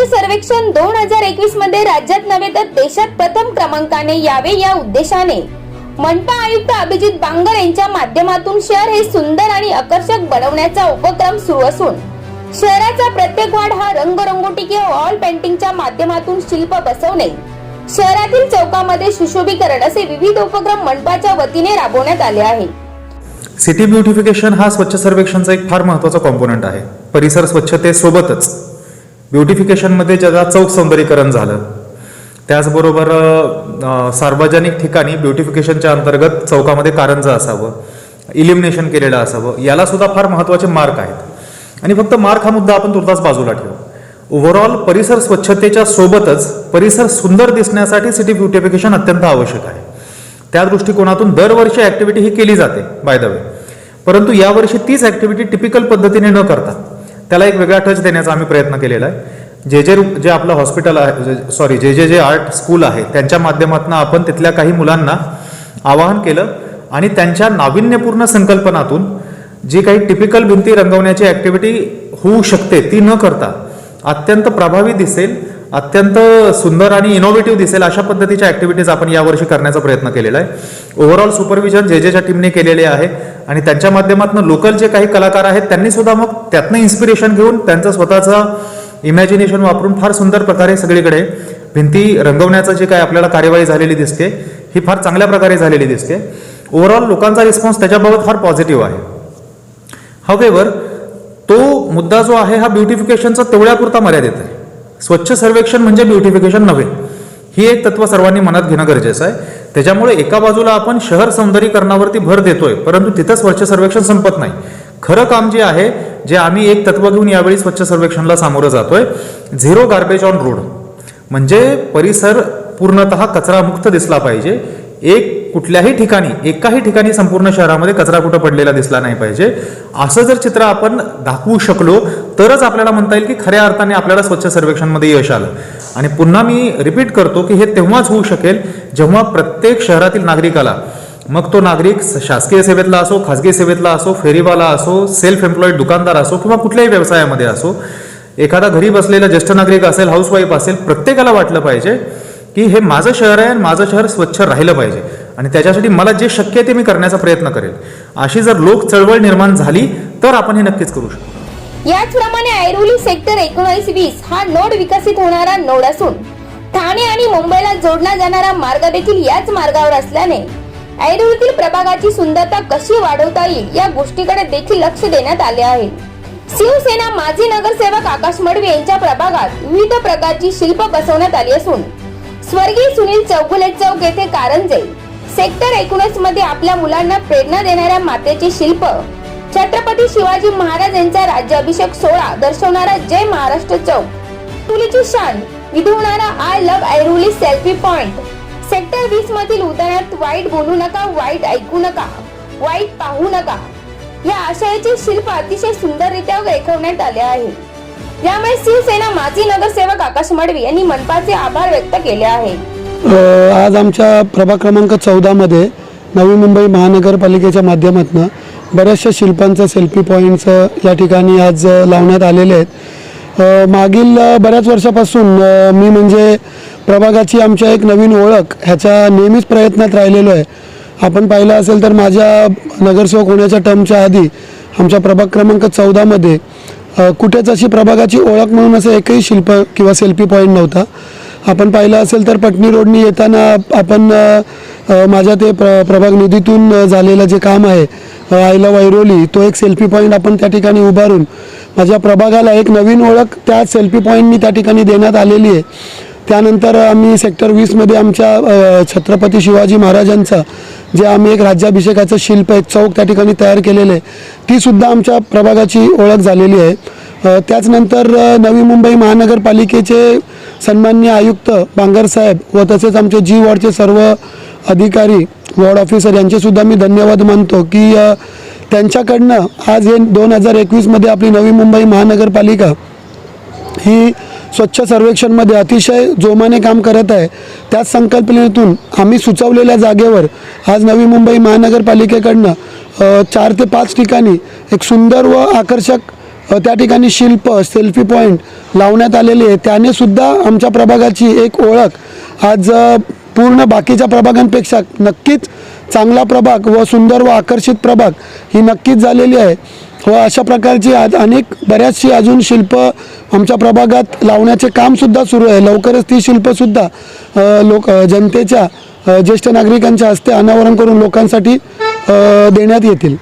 सर्वेक्षण दोन हजार एकवीसमध्ये राज्यात नव्हे तर देशात प्रथम क्रमांकाने यावे या उद्देशाने. मनपा आयुक्त अभिजित बांगर यांच्या माध्यमातून शहर हे सुंदर आणि आकर्षक बनवण्याचा उपक्रम सुरू असून शहराचा प्रत्येक वाढ हा रंगरंगोटी किंवा वॉल पेंटिंगच्या माध्यमातून शिल्प बसवणे शहरातील चौकामध्ये सुशोभीकरण असे विविध उपक्रम मनपाच्या वतीने राबवण्यात आले आहे. सिटी ब्युटिफिकेशन हा स्वच्छ सर्वेक्षणचा एक फार महत्त्वाचा कॉम्पोनंट आहे. परिसर स्वच्छतेसोबतच ब्युटिफिकेशनमध्ये ज्याचा चौक सौंदर्यीकरण झालं त्याचबरोबर सार्वजनिक ठिकाणी ब्युटिफिकेशनच्या अंतर्गत चौकामध्ये कारंजा असावं इलिमिनेशन केलेलं असावं याला सुद्धा फार महत्त्वाचे मार्क आहेत. आणि फक्त मार्क हा मुद्दा आपण तुर्तास बाजूला ठेवू. ओव्हरऑल परिसर स्वच्छतेच्या सोबतच परिसर सुंदर दिसण्यासाठी सिटी ब्युटिफिकेशन अत्यंत आवश्यक आहे. त्या दृष्टिकोनातून दरवर्षी ॲक्टिव्हिटी ही केली जाते बाय द वे परंतु यावर्षी तीच ॲक्टिव्हिटी टिपिकल पद्धतीने न करता त्याला एक वेगळा टच देण्याचा आम्ही प्रयत्न केलेला आहे. जे जे जे आपलं हॉस्पिटल आहे सॉरी जे जे जे आर्ट स्कूल आहे त्यांच्या माध्यमातून आपण तिथल्या काही मुलांना आवाहन केलं आणि त्यांच्या नाविन्यपूर्ण संकल्पनातून जी काही टिपिकल भिंती रंगवण्याची ॲक्टिव्हिटी होऊ शकते ती न करता अत्यंत प्रभावी दिसेल अत्यंत सुंदर आणि इनोव्हेटिव्ह दिसेल अशा पद्धतीच्या ॲक्टिव्हिटीज आपण यावर्षी करण्याचा प्रयत्न केलेला आहे. ओव्हरऑल सुपरविजन जे जेच्या टीमने केलेले आहे आणि त्यांच्या माध्यमातून लोकल जे काही कलाकार आहेत त्यांनी सुद्धा मग त्यातनं इन्स्पिरेशन घेऊन त्यांचं स्वतःचा इमॅजिनेशन वापरून फार सुंदर प्रकारे सगळीकडे भिंती रंगवण्याचं जे काय आपल्याला कार्यवाही झालेली दिसते ही फार चांगल्या प्रकारे झालेली दिसते. ओव्हरऑल लोकांचा रिस्पॉन्स त्याच्याबाबत फार पॉझिटिव्ह आहे. हवेवर तो मुद्दा जो आहे हा ब्युटिफिकेशनचा तेवढ्यापुरता मर्यादित आहे. स्वच्छ सर्वेक्षण म्हणजे ब्युटिफिकेशन नव्हे. ही एक तत्व सर्वांनी मनात घेणं गरजेचं आहे. त्याच्यामुळे एका बाजूला आपण शहर सौंदर्यीकरणावरती भर देतोय परंतु तिथं स्वच्छ सर्वेक्षण संपत नाही. खरं काम जे आहे जे आम्ही एक तत्व घेऊन यावेळी स्वच्छ सर्वेक्षणला सामोरं जातोय झिरो गार्बेज ऑन रोड. म्हणजे परिसर पूर्णतः कचरामुक्त दिसला पाहिजे. एक कुठल्याही ठिकाणी एकाही ठिकाणी संपूर्ण शहरामध्ये कचरा कुठं पडलेला दिसला नाही पाहिजे. असं जर चित्र आपण दाखवू शकलो तरच आपल्याला म्हणता येईल की खऱ्या अर्थाने आपल्याला स्वच्छ सर्वेक्षणमध्ये यश आलं. आणि पुन्हा मी रिपीट करतो की हे तेव्हाच होऊ शकेल जेव्हा प्रत्येक शहरातील नागरिकाला मग तो नागरिक शासकीय सेवेतला असो खाजगी सेवेतला असो फेरीवाला असो सेल्फ एम्प्लॉईड दुकानदार असो किंवा कुठल्याही व्यवसायामध्ये असो एखादा घरी बसलेला ज्येष्ठ नागरिक असेल हाऊसवाईफ असेल प्रत्येकाला वाटलं पाहिजे की हे माझं शहर आहे आणि माझं शहर स्वच्छ राहिलं पाहिजे. आणि त्याच्यासाठी मला जे शक्य आहे ते मी करण्याचा प्रयत्न करेल. अशी जर लोक चळवळ निर्माण झाली तर आपण हे नक्कीच करू शकतो याचप्रमाणे ऐरोली सेक्टर एकोणीस वीस हा नोड विकसित होणारा नोड असून ठाणे आणि मुंबईला जोडला जाणारा मार्ग देखील याच मार्गावर असल्याने ऐरोलीतील प्रभागाची सुंदरता कशी वाढवता येईल या गोष्टीकडे देखील लक्ष देण्यात आले आहे. शिवसेना माजी नगरसेवक आकाश मडवी यांच्या प्रभागात विविध प्रकारची शिल्प बसवण्यात आली असून स्वर्गीय सुनील चौगुले चौक येथे कारंजे सेक्टर एकोणीसमध्ये आपल्या मुलांना प्रेरणा देणाऱ्या मातेचे शिल्प. छत्रपती शिवाजी महाराज यांचा राज्याभिषेक सोहळा दर्शवणारा जय महाराष्ट्र चौक. तुलीची शान विधवणारा I love Airoli selfie point sector वीस मधील उदाहरणात वाईट बोलू नका वाईट ऐकू नका वाईट पाहू नका. या आशयाचे शिल्प अतिशय सुंदररित्या रेखवण्यात आले आहे. यामुळे शिवसेना माजी नगरसेवक आकाश मडवी यांनी मनपाचे आभार व्यक्त केले आहे. आज आमच्या प्रभाग क्रमांक चौदामध्ये नवी मुंबई महानगरपालिकेच्या माध्यमातून बऱ्याचशा शिल्पांचं सेल्फी पॉईंट्स या ठिकाणी आज लावण्यात आलेले आहेत. मागील बऱ्याच वर्षापासून मी म्हणजे प्रभागाची आमच्या एक नवीन ओळख ह्याच्या नेहमीच प्रयत्नात राहिलेलो आहे. आपण पाहिलं असेल तर माझ्या नगरसेवक होण्याच्या टर्मच्या आधी आमच्या प्रभाग क्रमांक चौदामध्ये कुठेच अशी प्रभागाची ओळख म्हणून असं एकही शिल्प किंवा सेल्फी पॉईंट नव्हता. आपण पाहिलं असेल तर पटणी रोडनी येताना आपण माझ्या ते प्र प्रभाग निधीतून झालेलं जे काम आहे आयला वैरोली तो एक सेल्फी पॉईंट आपण त्या ठिकाणी उभारून माझ्या प्रभागाला एक नवीन ओळख त्या सेल्फी पॉईंटनी त्या ठिकाणी देण्यात आलेली आहे. त्यानंतर आम्ही सेक्टर वीसमध्ये आमच्या छत्रपती शिवाजी महाराजांचा जे आम्ही एक राज्याभिषेकाचं शिल्प एक चौक त्या ठिकाणी तयार केलेलं आहे तीसुद्धा आमच्या प्रभागाची ओळख झालेली आहे. त्याचनंतर नवी मुंबई महानगरपालिकेचे सन्मान्य आयुक्त बांगरसाहेब व तसेच आमचे जी वॉर्डचे सर्व अधिकारी वॉर्ड ऑफिसर यांचेसुद्धा मी धन्यवाद मानतो की त्यांच्याकडनं आज हे दोन हजार एकवीसमध्ये आपली नवी मुंबई महानगरपालिका ही स्वच्छ सर्वेक्षणमध्ये अतिशय जोमाने काम करत आहे. त्याच संकल्पनेतून आम्ही सुचवलेल्या जागेवर आज नवी मुंबई महानगरपालिकेकडनं चार ते पाच ठिकाणी एक सुंदर व आकर्षक त्या ठिकाणी शिल्प सेल्फी पॉईंट लावण्यात आलेली आहे. त्याने सुद्धा आमच्या प्रभागाची एक ओळख. आज पूर्ण बाकीच्या प्रभागांपेक्षा नक्कीच चांगला प्रभाग व सुंदर व आकर्षित प्रभाग ही नक्कीच झालेली आहे. व अशा प्रकारची आज अनेक बऱ्याचशी अजून शिल्प आमच्या प्रभागात लावण्याचे कामसुद्धा सुरू आहे. लवकरच ती शिल्पसुद्धा लोक जनतेच्या ज्येष्ठ नागरिकांच्या हस्ते अनावरण करून लोकांसाठी देण्यात येतील.